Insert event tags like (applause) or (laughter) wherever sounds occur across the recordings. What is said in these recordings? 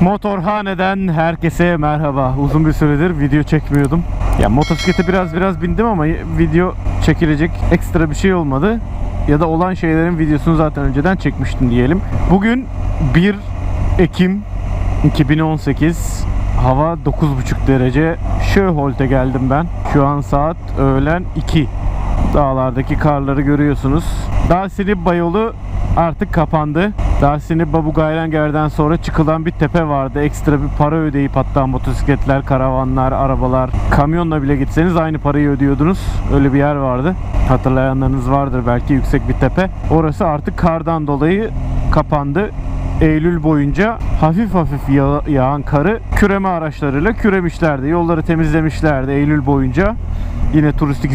Motorhaneden herkese merhaba. Uzun bir süredir video çekmiyordum. Ya motosiklete biraz biraz bindim ama video çekilecek ekstra bir şey olmadı. Ya da olan şeylerin videosunu zaten önceden çekmiştim diyelim. Bugün 1 Ekim 2018 Hava 9.5 derece. Şöholt'e geldim ben. Şu an saat öğlen 2. Dağlardaki karları görüyorsunuz. Dağ yolu artık kapandı. Dağ Babugayrenger'den sonra çıkılan bir tepe vardı. Ekstra bir para ödeyip hatta motosikletler, karavanlar, arabalar, kamyonla bile gitseniz aynı parayı ödüyordunuz. Öyle bir yer vardı. Hatırlayanlarınız vardır belki yüksek bir tepe. Orası artık kardan dolayı kapandı. Eylül boyunca hafif hafif yağ- yağan karı küreme araçlarıyla küremişlerdi. Yolları temizlemişlerdi Eylül boyunca. Yine turistik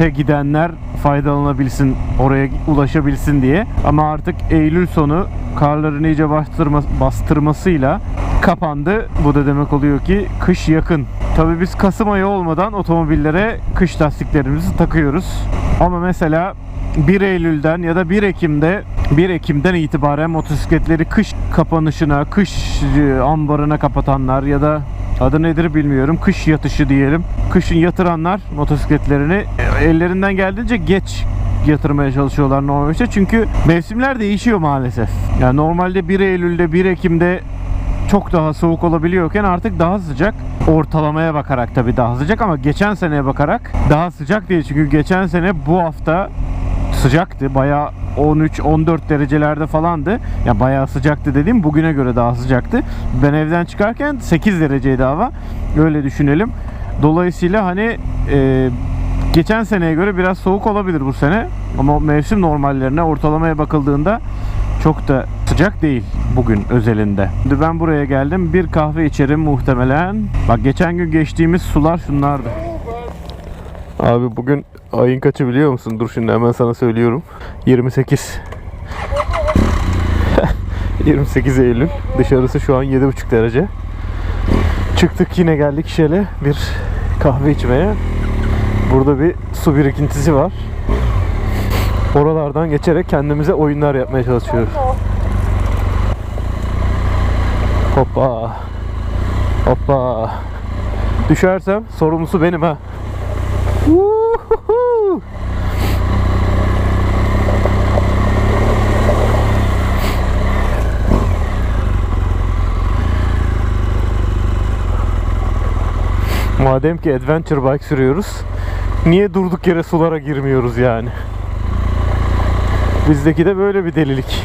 ziyarete gidenler faydalanabilsin, oraya ulaşabilsin diye. Ama artık Eylül sonu karların iyice bastırma, bastırmasıyla kapandı. Bu da demek oluyor ki kış yakın. Tabii biz Kasım ayı olmadan otomobillere kış lastiklerimizi takıyoruz. Ama mesela 1 Eylül'den ya da 1 Ekim'de 1 Ekim'den itibaren motosikletleri kış kapanışına, kış e, ambarına kapatanlar ya da adı nedir bilmiyorum. Kış yatışı diyelim. Kışın yatıranlar motosikletlerini e, ellerinden geldiğince geç yatırmaya çalışıyorlar normalde. Çünkü mevsimler değişiyor maalesef. Yani normalde 1 Eylül'de 1 Ekim'de çok daha soğuk olabiliyorken artık daha sıcak. Ortalamaya bakarak tabii daha sıcak ama geçen seneye bakarak daha sıcak değil. Çünkü geçen sene bu hafta sıcaktı. Bayağı 13-14 derecelerde falandı. Ya bayağı sıcaktı dediğim bugüne göre daha sıcaktı. Ben evden çıkarken 8 dereceydi hava. Öyle düşünelim. Dolayısıyla hani e, geçen seneye göre biraz soğuk olabilir bu sene. Ama mevsim normallerine ortalamaya bakıldığında çok da sıcak değil bugün özelinde. Şimdi ben buraya geldim. Bir kahve içerim muhtemelen. Bak geçen gün geçtiğimiz sular şunlardı. Abi bugün ayın kaçı biliyor musun? Dur şimdi hemen sana söylüyorum. 28. 28 (laughs) Eylül. Dışarısı şu an 7,5 derece. Çıktık yine geldik şöyle bir kahve içmeye. Burada bir su birikintisi var. Oralardan geçerek kendimize oyunlar yapmaya çalışıyoruz. Hoppa. Hoppa. Düşersem sorumlusu benim ha. Vuhuhu. Madem ki adventure bike sürüyoruz, niye durduk yere sulara girmiyoruz yani? Bizdeki de böyle bir delilik.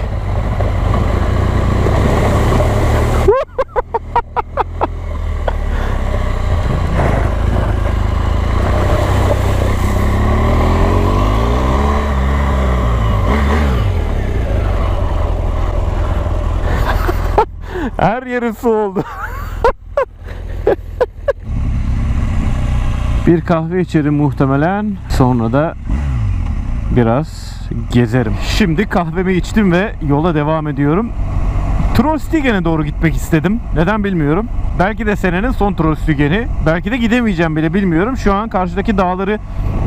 Her yerin su oldu. Bir kahve içerim muhtemelen. Sonra da biraz gezerim. Şimdi kahvemi içtim ve yola devam ediyorum. Trollstigen'e doğru gitmek istedim. Neden bilmiyorum. Belki de senenin son Trollstigen'i. Belki de gidemeyeceğim bile bilmiyorum. Şu an karşıdaki dağları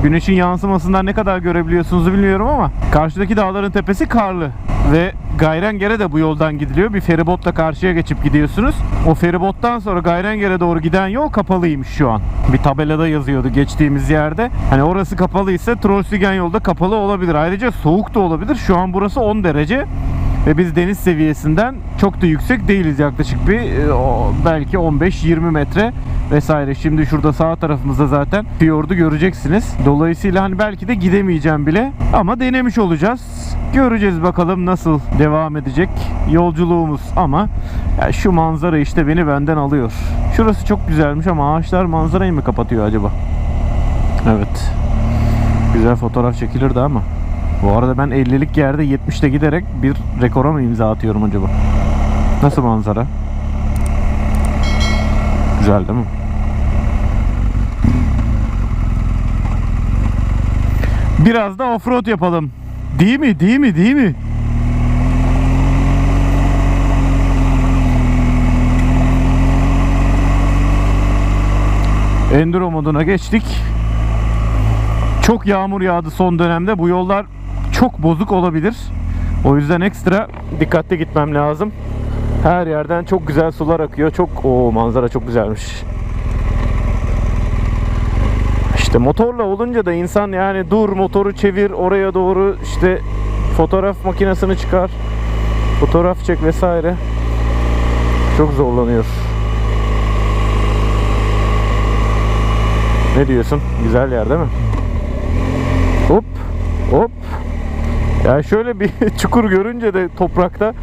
güneşin yansımasından ne kadar görebiliyorsunuz bilmiyorum ama karşıdaki dağların tepesi karlı. Ve Gayrenger'e de bu yoldan gidiliyor. Bir feribotla karşıya geçip gidiyorsunuz. O feribottan sonra Gayrenger'e doğru giden yol kapalıymış şu an. Bir tabelada yazıyordu geçtiğimiz yerde. Hani orası kapalıysa Trollstigen yolda kapalı olabilir. Ayrıca soğuk da olabilir. Şu an burası 10 derece. Ve biz deniz seviyesinden çok da yüksek değiliz yaklaşık bir e, belki 15-20 metre vesaire. Şimdi şurada sağ tarafımızda zaten fiyordu göreceksiniz. Dolayısıyla hani belki de gidemeyeceğim bile ama denemiş olacağız. Göreceğiz bakalım nasıl devam edecek yolculuğumuz ama ya şu manzara işte beni benden alıyor. Şurası çok güzelmiş ama ağaçlar manzarayı mı kapatıyor acaba? Evet. Güzel fotoğraf çekilirdi ama. Bu arada ben 50'lik yerde 70'te giderek bir rekora mı imza atıyorum acaba? Nasıl manzara? Güzel değil mi? Biraz da offroad yapalım. Değil mi? Değil mi? Değil mi? Enduro moduna geçtik. Çok yağmur yağdı son dönemde. Bu yollar çok bozuk olabilir. O yüzden ekstra dikkatli gitmem lazım. Her yerden çok güzel sular akıyor. Çok o manzara çok güzelmiş. İşte motorla olunca da insan yani dur motoru çevir oraya doğru işte fotoğraf makinesini çıkar. Fotoğraf çek vesaire. Çok zorlanıyor. Ne diyorsun? Güzel yer değil mi? Hop hop. Ya şöyle bir (laughs) çukur görünce de toprakta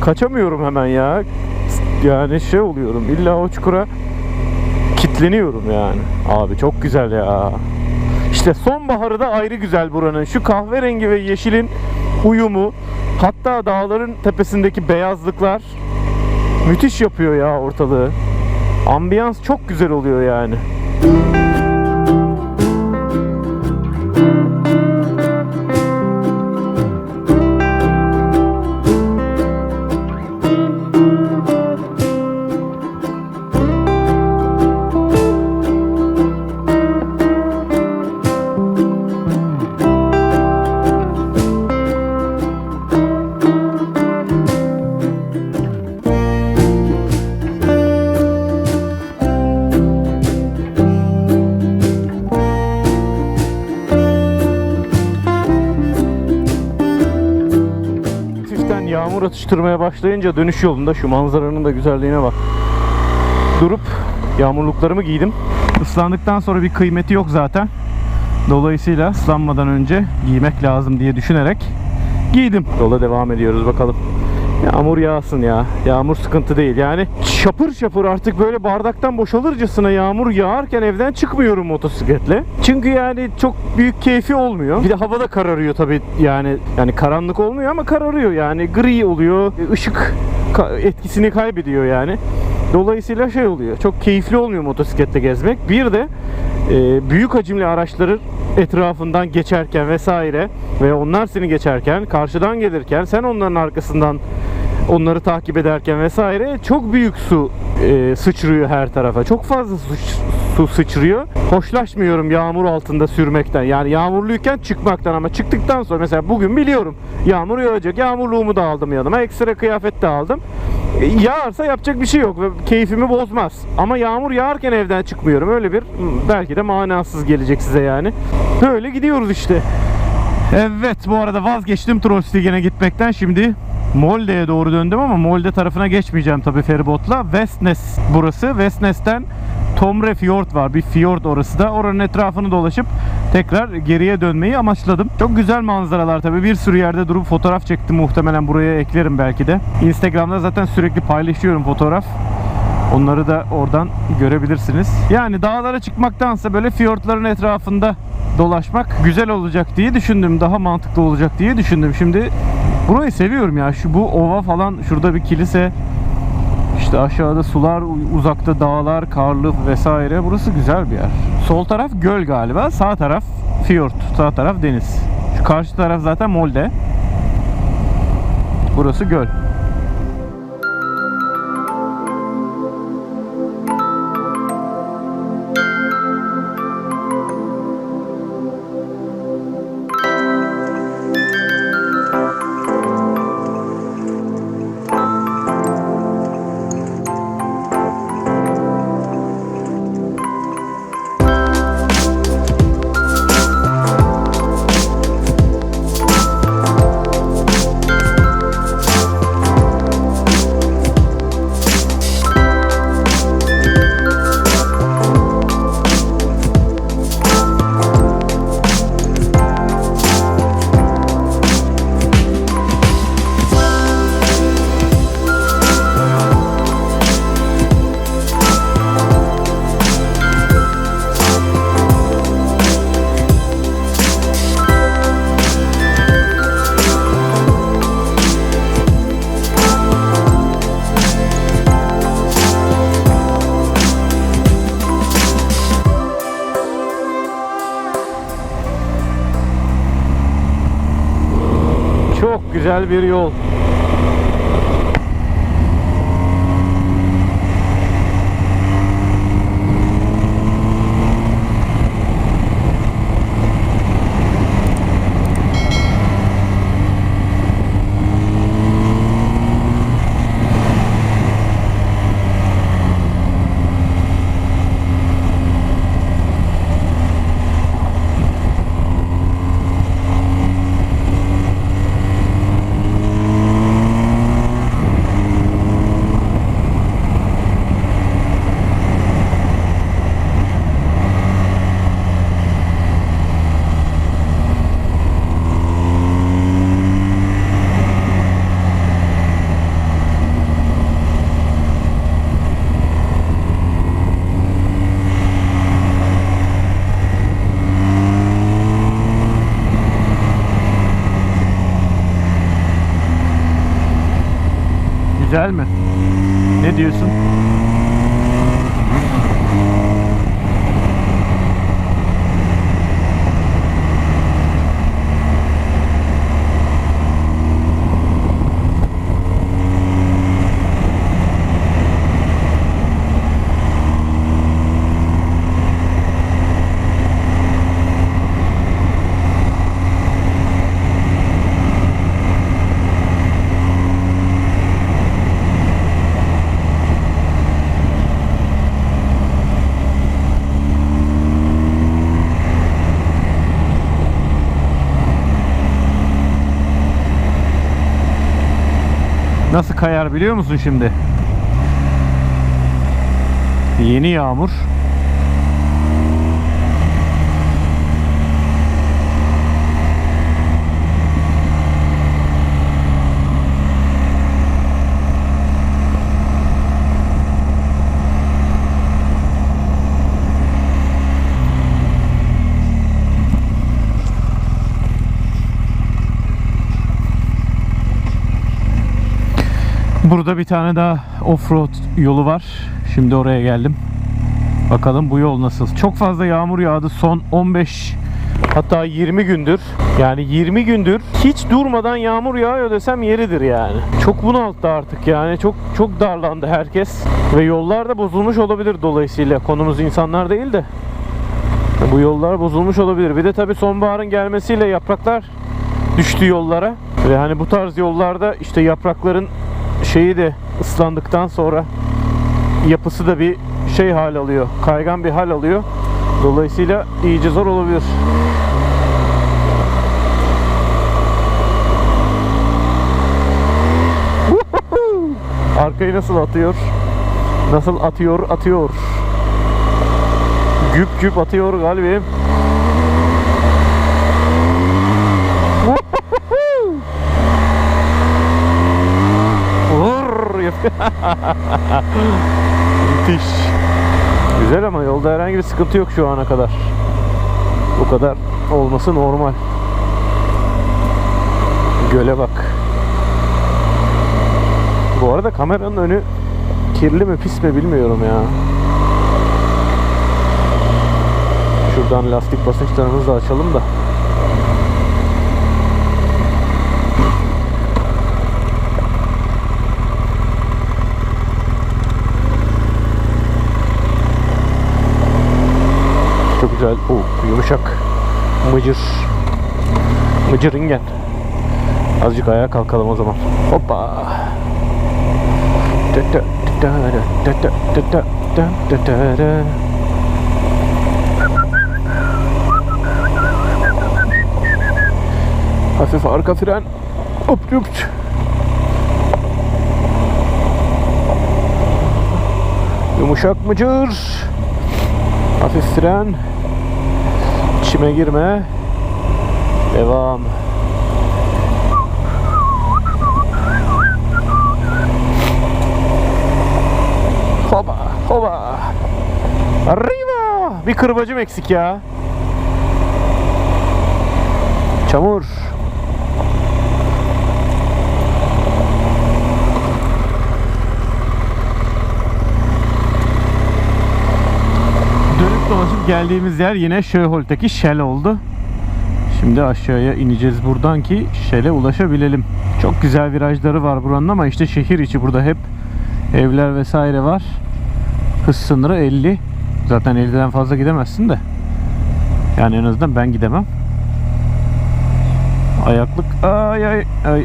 kaçamıyorum hemen ya. Yani şey oluyorum. İlla o çukura kitleniyorum yani. Abi çok güzel ya. İşte sonbaharı da ayrı güzel buranın. Şu kahverengi ve yeşilin uyumu, hatta dağların tepesindeki beyazlıklar müthiş yapıyor ya ortalığı. Ambiyans çok güzel oluyor yani. Atıştırmaya başlayınca dönüş yolunda şu manzaranın da güzelliğine bak. Durup yağmurluklarımı giydim. Islandıktan sonra bir kıymeti yok zaten. Dolayısıyla ıslanmadan önce giymek lazım diye düşünerek giydim. Yola devam ediyoruz bakalım. Yağmur yağsın ya. Yağmur sıkıntı değil. Yani şapır şapır artık böyle bardaktan boşalırcasına yağmur yağarken evden çıkmıyorum motosikletle. Çünkü yani çok büyük keyfi olmuyor. Bir de hava da kararıyor tabii yani. Yani karanlık olmuyor ama kararıyor yani. Gri oluyor. Işık etkisini kaybediyor yani. Dolayısıyla şey oluyor. Çok keyifli olmuyor motosikletle gezmek. Bir de e, büyük hacimli araçların etrafından geçerken vesaire ve onlar seni geçerken, karşıdan gelirken sen onların arkasından onları takip ederken vesaire çok büyük su e, sıçrıyor her tarafa. Çok fazla su, su sıçrıyor. Hoşlaşmıyorum yağmur altında sürmekten. Yani yağmurluyken çıkmaktan ama çıktıktan sonra mesela bugün biliyorum yağmur yağacak. Yağmurluğumu da aldım yanıma. Ekstra kıyafet de aldım. E, Yağarsa yapacak bir şey yok ve keyfimi bozmaz. Ama yağmur yağarken evden çıkmıyorum. Öyle bir belki de manasız gelecek size yani. Böyle gidiyoruz işte. Evet bu arada vazgeçtim Trollstigen'e gitmekten. Şimdi Molde'ye doğru döndüm ama Molde tarafına geçmeyeceğim tabii feribotla. Westnes burası. Westnes'ten Tomre Fjord var. Bir fjord orası da. Oranın etrafını dolaşıp tekrar geriye dönmeyi amaçladım. Çok güzel manzaralar tabii. Bir sürü yerde durup fotoğraf çektim. Muhtemelen buraya eklerim belki de. Instagram'da zaten sürekli paylaşıyorum fotoğraf. Onları da oradan görebilirsiniz. Yani dağlara çıkmaktansa böyle fiyortların etrafında dolaşmak güzel olacak diye düşündüm. Daha mantıklı olacak diye düşündüm. Şimdi burayı seviyorum ya. Şu bu ova falan şurada bir kilise. İşte aşağıda sular, uzakta dağlar, karlı vesaire. Burası güzel bir yer. Sol taraf göl galiba. Sağ taraf fiyort. Sağ taraf deniz. Şu karşı taraf zaten Molde. Burası göl. Güzel bir yol. mi? Ne diyorsun? Nasıl kayar biliyor musun şimdi? Yeni yağmur. Burada bir tane daha offroad yolu var. Şimdi oraya geldim. Bakalım bu yol nasıl? Çok fazla yağmur yağdı son 15 hatta 20 gündür. Yani 20 gündür hiç durmadan yağmur yağıyor desem yeridir yani. Çok bunalttı artık yani. Çok çok darlandı herkes. Ve yollar da bozulmuş olabilir dolayısıyla. Konumuz insanlar değil de. Bu yollar bozulmuş olabilir. Bir de tabii sonbaharın gelmesiyle yapraklar düştü yollara. Ve hani bu tarz yollarda işte yaprakların şeyi de ıslandıktan sonra yapısı da bir şey hal alıyor. Kaygan bir hal alıyor. Dolayısıyla iyice zor olabilir. (laughs) Arkayı nasıl atıyor? Nasıl atıyor? Atıyor. Güp güp atıyor galibim. Vur! (laughs) Müthiş. Güzel ama yolda herhangi bir sıkıntı yok şu ana kadar. Bu kadar olması normal. Göle bak. Bu arada kameranın önü kirli mi pis mi bilmiyorum ya. Şuradan lastik basınçlarımızı da açalım da. güzel. Oh, yumuşak. Mıcır. Mıcır ingen. Azıcık ayağa kalkalım o zaman. Hoppa. Hafif arka fren. Hop hop. Yumuşak mıcır. Hafif fren. İçime girme. Devam. Hoba, hoba. Arriba. Bir kırbacım eksik ya. Çamur. Dönüp dolaşıp geldiğimiz yer yine Şöhol'teki Shell oldu. Şimdi aşağıya ineceğiz buradan ki Shell'e ulaşabilelim. Çok güzel virajları var buranın ama işte şehir içi burada hep evler vesaire var. Hız sınırı 50. Zaten 50'den fazla gidemezsin de. Yani en azından ben gidemem. Ayaklık ay ay ay.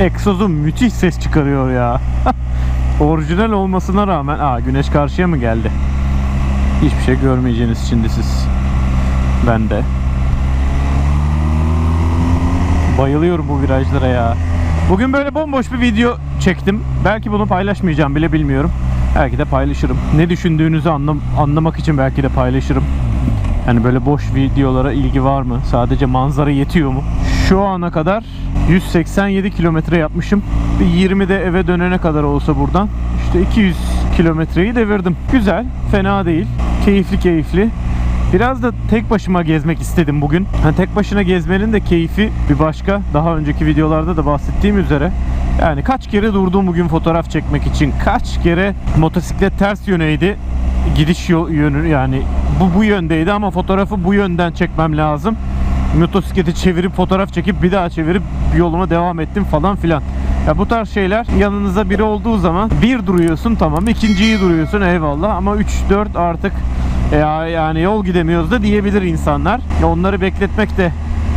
Egzozu müthiş ses çıkarıyor ya. (laughs) Orijinal olmasına rağmen aa güneş karşıya mı geldi? Hiçbir şey görmeyeceğiniz şimdi siz. Ben de. Bayılıyorum bu virajlara ya. Bugün böyle bomboş bir video çektim. Belki bunu paylaşmayacağım bile bilmiyorum. Belki de paylaşırım. Ne düşündüğünüzü anlam anlamak için belki de paylaşırım. Yani böyle boş videolara ilgi var mı? Sadece manzara yetiyor mu? Şu ana kadar 187 kilometre yapmışım. Bir 20 de eve dönene kadar olsa buradan. İşte 200 kilometreyi devirdim. Güzel, fena değil. Keyifli keyifli. Biraz da tek başıma gezmek istedim bugün. Hani tek başına gezmenin de keyfi bir başka. Daha önceki videolarda da bahsettiğim üzere. Yani kaç kere durdum bugün fotoğraf çekmek için. Kaç kere motosiklet ters yöneydi. Gidiş yönü yani bu bu yöndeydi ama fotoğrafı bu yönden çekmem lazım. Motosikleti çevirip fotoğraf çekip bir daha çevirip yoluma devam ettim falan filan. Ya bu tarz şeyler yanınızda biri olduğu zaman bir duruyorsun tamam ikinciyi duruyorsun eyvallah ama 3 4 artık ya yani yol gidemiyoruz da diyebilir insanlar. Ya onları bekletmek de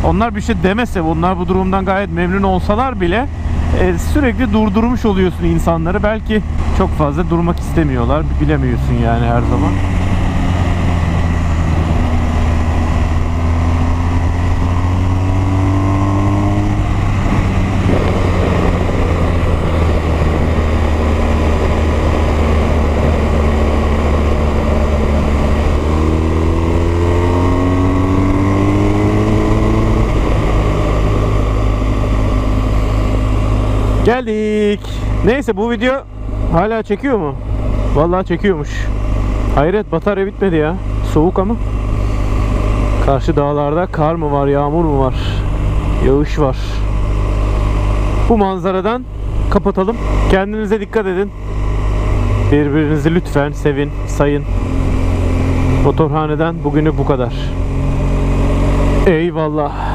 onlar bir şey demese onlar bu durumdan gayet memnun olsalar bile e, sürekli durdurmuş oluyorsun insanları. Belki çok fazla durmak istemiyorlar. Bilemiyorsun yani her zaman. Geldik. Neyse bu video hala çekiyor mu? Vallahi çekiyormuş. Hayret batarya bitmedi ya. Soğuk ama. Karşı dağlarda kar mı var, yağmur mu var? Yağış var. Bu manzaradan kapatalım. Kendinize dikkat edin. Birbirinizi lütfen sevin, sayın. Motorhaneden bugünü bu kadar. Eyvallah.